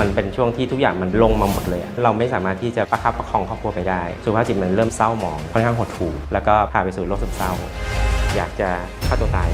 มันเป็นช่วงที่ทุกอย่างมันลงมาหมดเลย เราไม่สามารถที่จะประคับประคองครอบครัวไปได้ สุขภาพจิตมันเริ่มเศร้าหมองค่อนข้างหดหู่แล้วก็พาไปสู่โรคซึมเศร้า อยากจะฆ่าตัวตาย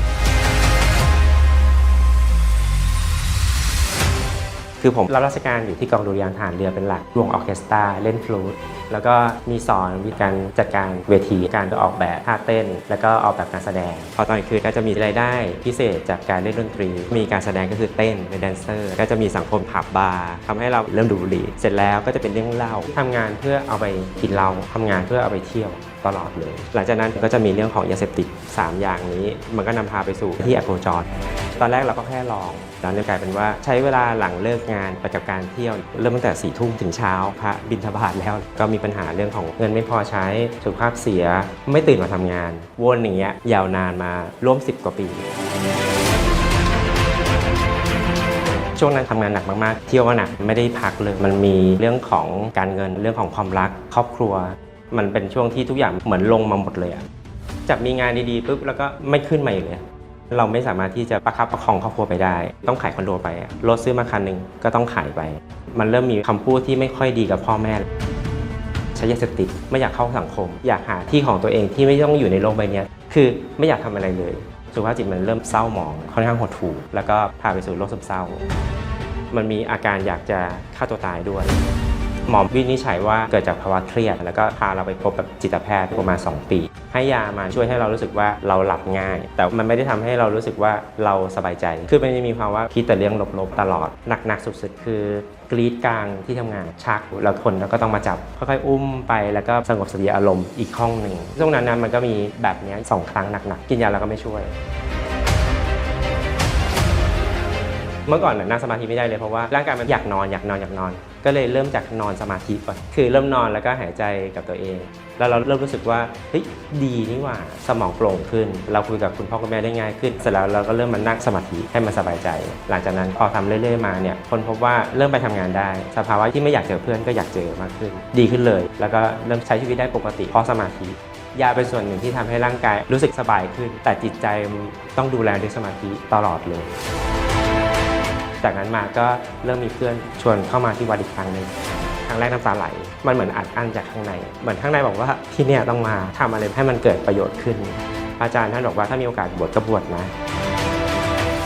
คือผมรับราชการอยู่ที่กองดุริยางค์ทหารเรือเป็นหลักวงออเคสตราเล่นฟลูต แล้วก็มีสอนวิธีการจัดการเวที การออกแบบท่าเต้น แล้วก็ออกแบบการแสดง พอตอนกลางคืนก็จะมีรายได้พิเศษจากการเล่นดนตรี มีการแสดงก็คือเต้นเป็นแดนเซอร์ ก็จะมีสังคมผับบาร์ทำให้เราเริ่มดูดบุหรี่เสร็จแล้วก็จะเป็นเรื่องเล่าทำงานเพื่อเอาไปกินเหล้าทำงานเพื่อเอาไปเที่ยวตลอดเลย หลังจากนั้นก็จะมีเรื่องของยาเสพติดสามอย่างนี้ มันก็นำพาไปสู่ที่แอโกจอนตอนแรกเราก็แค่ลอง แล้วเนี่ยกลายเป็นว่าใช้เวลาหลังเลิกงานไปกับการเที่ยว เริ่มตั้งแต่สี่ทุ่มถึงเช้าพระบินทบาทแล้วก็มีปัญหาเรื่องของเงินไม่พอใช้สุขภาพเสียไม่ตื่นมาทำงาน วนอย่างเงี้ยยาวนานมาร่วม 10 กว่าปี ช่วงนั้นทำงานหนักมากๆ เที่ยวก็หนักไม่ได้พักเลย มันมีเรื่องของการเงินเรื่องของความรัก ครอบครัว มันเป็นช่วงที่ทุกอย่างเหมือนลงมาหมดเลยอะจับมีงานดีๆปุ๊บแล้วก็ไม่ขึ้นมาอีกเลยเราไม่สามารถที่จะประคับประคองครอบครัวไปได้ ต้องขายคอนโดไปรถซื้อมาคันหนึ่งก็ต้องขายไป มันเริ่มมีคำพูดที่ไม่ค่อยดีกับพ่อแม่ ช้ยาเสพติดไม่อยากเข้าสังคม อยากหาที่ของตัวเองที่ไม่ต้องอยู่ในโลกใบนี้คือไม่อยากทำอะไรเลยสุขภาพจิตมันเริ่มเศร้าหมองค่อนข้างหดหู่แล้วก็พาไปสู่โรคซึมเศร้า มันมีอาการอยากจะฆ่าตัวตายด้วย หมอวินิจฉัยว่าเกิดจากภาวะเครียด แล้วก็พาเราไปพบกับจิตแพทย์ประมาณ 2 ปี ให้ยามาช่วยให้เรารู้สึกว่าเราหลับง่าย แต่มันไม่ได้ทำให้เรารู้สึกว่าเราสบายใจ คือมันจะมีภาวะคิดแต่เรื่องลบๆตลอด หนักๆสุดๆคือกรีดกลางที่ทำงานชักแล้วคนแล้วก็ต้องมาจับค่อยๆอุ้มไปแล้วก็สงบสติอารมณ์อีกห้องหนึ่งช่วงนั้นนะมันก็มีแบบนี้สองครั้งหนักๆกินยาแล้วก็ไม่ช่วย เมื่อก่อนน่ะนั่งสมาธิไม่ได้เลยเพราะว่าร่างกายมันอยากนอนอยากนอนอยากนอน ก็เลยเริ่มจากนอนสมาธิก่อนคือเริ่มนอนแล้วก็หายใจกับตัวเอง แล้วเราเริ่มรู้สึกว่าเฮ้ยดีนี่หว่าสมองโปร่งขึ้น เราคุยกับคุณพ่อคุณแม่ได้ง่ายขึ้น เสร็จแล้วเราก็เริ่มมานั่งสมาธิให้มันสบายใจ หลังจากนั้นพอทำเรื่อยๆมาเนี่ยคนพบว่าเริ่มไปทำงานได้ สภาวะที่ไม่อยากเจอเพื่อนก็อยากเจอมากขึ้น ดีขึ้นเลย แล้วก็เริ่มใช้ชีวิตได้ปกติเพราะสมาธิยาเป็นส่วนหนึ่งที่ทำให้ร่างกายรู้สึกสบายขึ้น แต่จิตใจต้องดูแลด้วยสมาธิตลอดเลย จากนั้นมาก็เริ่มมีเพื่อนชวนเข้ามาที่วัดอีกครั้งหนึ่งครั้งแรกน้ำตาไหล มันเหมือนอัดอั้นจากข้างใน เหมือนข้างในบอกว่าที่เนี่ยต้องมาทำอะไรให้มันเกิดประโยชน์ขึ้น อาจารย์ท่านบอกว่าถ้ามีโอกาสบวชก็บวชนะ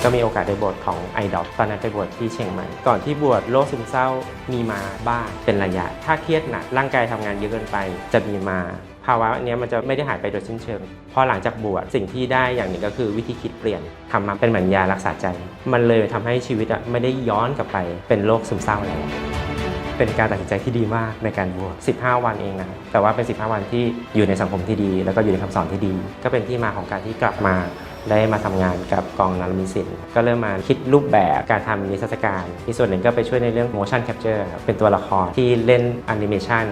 ก็มีโอกาสได้บวชของไอดอลตอนนั้นไปบวชที่เชียงใหม่ ก่อนที่บวชโรคซึมเศร้ามีมาบ้างเป็นระยะ ถ้าเครียดหนักร่างกายทำงานเยอะเกินไปจะมีมา ภาวะเนี้ยมันจะไม่ได้หายไปโดยสิ้นเชิง พอหลังจากบวชสิ่งที่ได้อย่างหนึ่งก็คือวิธีคิดเปลี่ยนทำมาเป็นเหมือนยารักษาใจ มันเลยทำให้ชีวิตอะไม่ได้ย้อนกลับไปเป็นโรคซึมเศร้าแล้วเป็นการตัดสินใจที่ดีมากในการบวช15 วันเองนะแต่ว่าเป็น 15 วันที่อยู่ในสังคมที่ดี แล้วก็อยู่ในคำสอนที่ดี ก็เป็นที่มาของการที่กลับมาได้มาทำงานกับกองนารมิสินก็เริ่มมาคิดรูปแบบการทำนิทรรศการที่ส่วนหนึ่งก็ไปช่วยในเรื่อง motion capture เป็นตัวละครที่เล่นแอนิเมชัน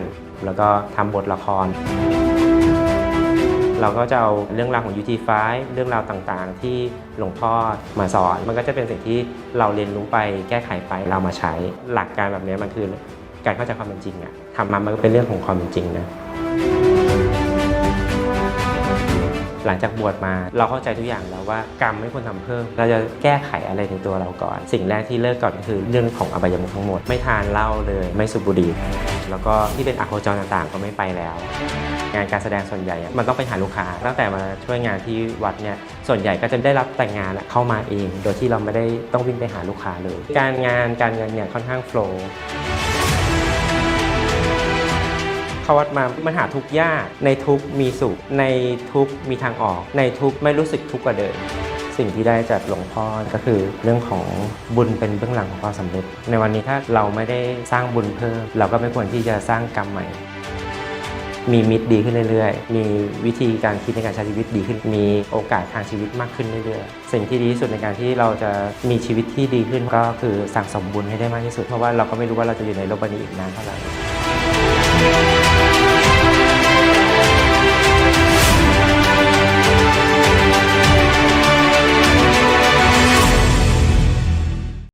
แล้วก็ทำบทละคร เราก็จะเอาเรื่องราวของ UT5 เรื่องราวต่างๆ ที่หลวงพ่อมาสอน มันก็จะเป็นสิ่งที่เราเรียนรู้ไปแก้ไขไปเรามาใช้หลักการแบบนี้มันคือการเข้าใจความเป็นจริงอะทำมามันก็เป็นเรื่องของความเป็นจริงนะหลังจากบวชมาเราเข้าใจทุกอย่างแล้วว่ากรรมไม่ควรทำเพิ่ม เราจะแก้ไขอะไรในตัวเราก่อน สิ่งแรกที่เลิกก่อนก็คือเรื่องของอบายมุขทั้งหมด ไม่ทานเหล้าเลย ไม่สูบบุหรี่แล้วก็ที่เป็นอะโคจรต่างๆ ก็ไม่ไปแล้ว งานการแสดงส่วนใหญ่ มันต้องไปหาลูกค้า ตั้งแต่มาช่วยงานที่วัดเนี่ยส่วนใหญ่ก็จะได้รับแต่งงานเข้ามาเอง โดยที่เราไม่ได้ต้องวิ่งไปหาลูกค้าเลย การงานการเงินเนี่ยค่อนข้างโฟล์เข้าวัดมามันหาทุกยากในทุกมีสุข ในทุกมีทางออก ในทุกไม่รู้สึกทุกข์กว่าเดิมสิ่งที่ได้จากหลวงพ่อก็คือเรื่องของบุญเป็นเบื้องหลังของความสำเร็จ ในวันนี้ถ้าเราไม่ได้สร้างบุญเพิ่ม เราก็ไม่ควรที่จะสร้างกรรมใหม่ มีมิตรดีขึ้นเรื่อยๆ มีวิธีการคิดในการใช้ชีวิตดีขึ้น มีโอกาสทางชีวิตมากขึ้นเรื่อยๆ สิ่งที่ดีที่สุดในการที่เราจะมีชีวิตที่ดีขึ้นก็คือสั่งสมบุญให้ได้มากที่สุด เพราะว่าเราก็ไม่รู้ว่าเราจะอยู่ในโลกใบนี้อีกนานเท่าไหร่